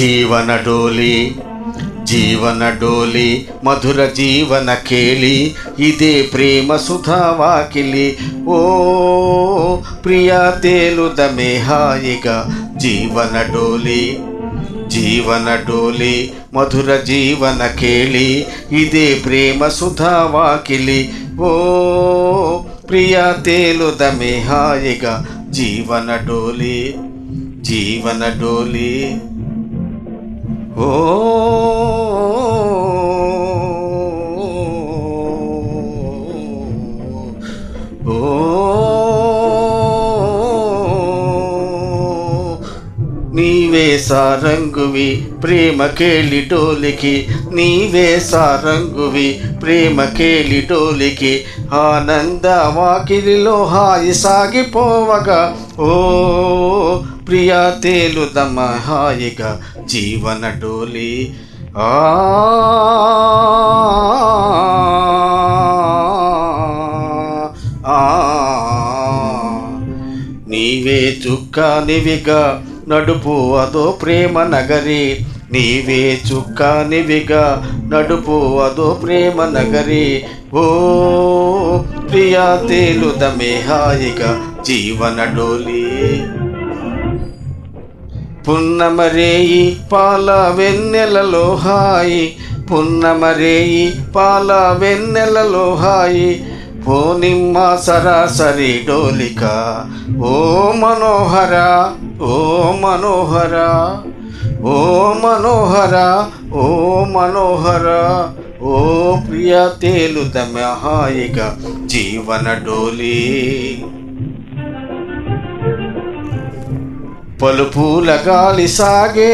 జీవన డోలి జీవన డోలి మధుర జీవన కేలి ఇదే ప్రేమ సుధా వాకిలి ఓ ప్రియా తేలుదమే హాయిగా జీవన డోలి జీవన డోలి మధుర జీవన కేళి ఇదే ప్రేమ సుధా వాకిలి ఓ ప్రియా తేలుదమే హాయిగా జీవన డోలి జీవన నీవే సారంగువి ప్రేమ కేలి డోలికి నీవే సారంగువి ప్రేమ కేలి డోలికి ఆనంద వాకిలిలో హాయి సాగిపోవగా ఓ ప్రియా తేలుదమ్మ హాయిగా జీవన డోలి ఆ ఆ నీవే చుక్కానివిగా నడుపు అదో ప్రేమ నగరి నీవే చుక్కానివిగా. నడుపు అదో ప్రేమ నగరి ఓ ప్రియా తేలుదమే హాయిగా జీవన డోలి పున్నమరేయి పాల వెన్నెలలో హాయి పున్నమరేయి పాల వెన్నెలలో హాయి ఓ నిమ్మ సరాసరి డోలిక ఓ మనోహర ఓ మనోహర ఓ మనోహర ఓ మనోహర ఓ ప్రియ తేలుదమ హాయిగా జీవన డోలి. పలుపూల గాలి సాగే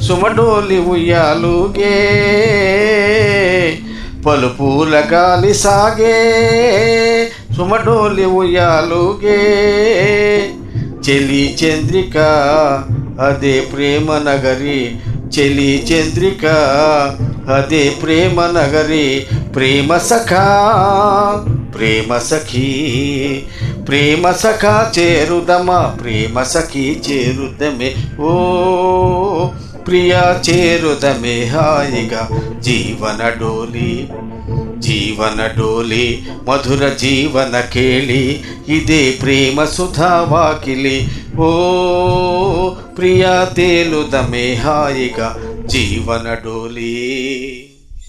సుమడోలి ఉయ్యాలుగే పలుపూల గాలి సాగే సుమడోలి ఉయ్యాలుగే. చెలి చంద్రిక అదే ప్రేమ నగరి. చెలి చంద్రిక అదే ప్రేమ నగరి. ప్రేమ సఖా ప్రేమ సఖీ. ప్రేమ సఖా చేరుదమా ప్రేమ సఖీ చేరుదమే. ఓ ప్రియా చేరుదమే హాయిగా. జీవన డోలి జీవన డోలి మధుర జీవన కేళి ఇదే ప్రేమ సుధా వాకిలి. ఓ ప్రియా తేలుదమే హాయిగా. జీవన డోలి.